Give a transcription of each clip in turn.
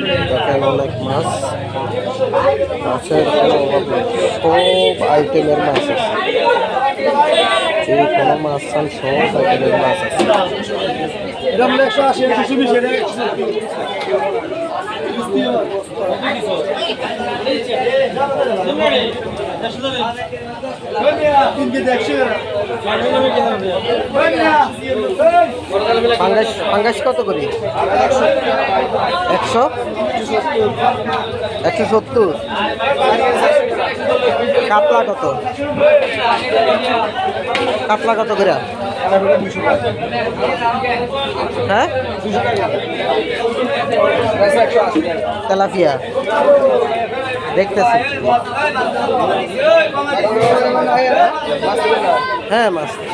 দেখেন অনেক মাছ মাছের সব আইটেমের মাছ আছে যে কোনো মাছ সব আইটেমের মাছ আছে পাঙ্গাস পাঙ্গাস কত করে? একশো? একশো সত্তর। কাতলা কত? কাতলা কত করে? হ্যাঁ? তেলাপিয়া। দেখতেছি। হ্যাঁ মাছ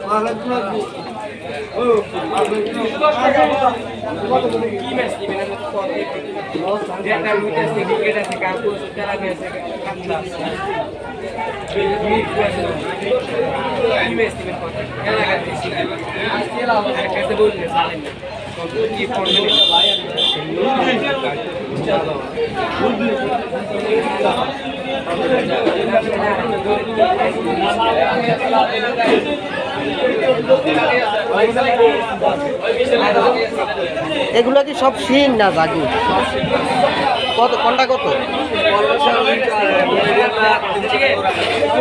কমা কিনবে সিং কত কর সিংটা তিনশো এটা তাল তিনশো এগুলো কি সব শিং না জাগি? কত কোনটা কত?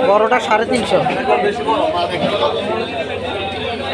বড়টা সাড়ে তিনশো।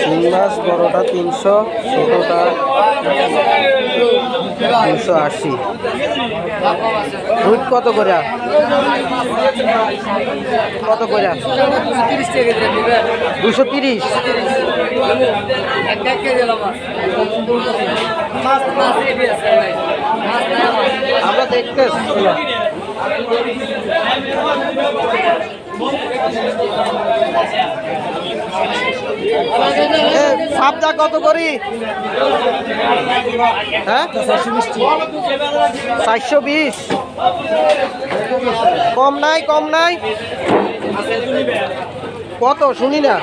শিং মাছ বড়টা তিনশো, ছোটোটা তিনশো আশি। রুট কত করে কত করে দুশো তিরিশ। আমরা দেখতে সাপটা কত করি? হ্যাঁ? চারশো বিশ। কম নাই কম নাই। কত? শুনি না।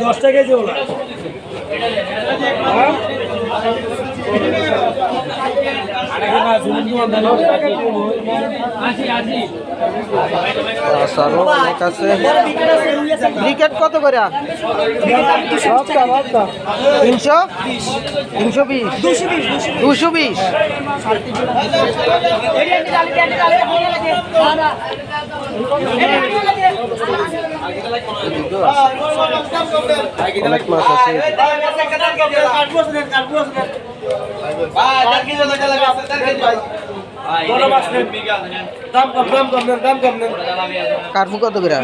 দশটা কেজি ওলা আসারও অনেক আছে ক্রিকেট কত করে তিনশো তিনশো বিশ দুশো বিশ। অনেক মাছ আছে দাম কম দাম কম নেন দাম কম নেন কার্পু কত করে?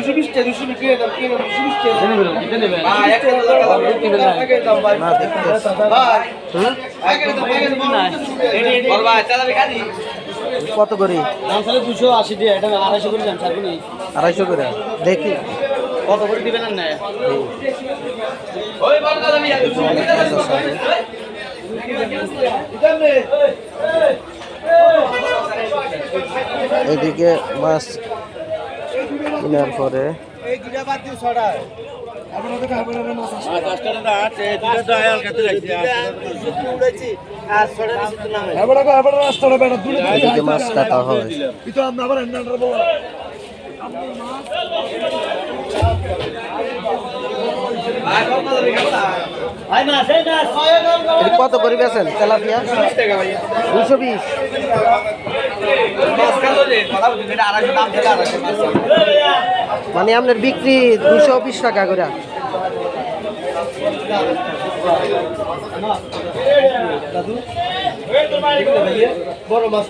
কত করে দুশো আশি টাকা আড়াইশো করে আড়াইশো করে দেখি কত করে দিবেন না এদিকে মাছ কেনার পরে মাছ কাটা হয়। আমরা আবার কত করে বেছেন তেলাপিয়া? দুশো বিশ। মানে আপনার বিক্রি দুশো বিশ টাকা করে। বড় মাছ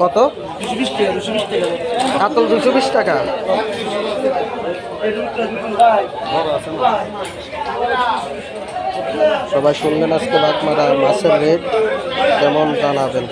কত? দুশো বিশ টাকা দুশো বিশ টাকা কাতল দুশো বিশ টাকা সবাই শুনলেন আজকে বাগমারা মাছের রেট কেমন জানাবেন?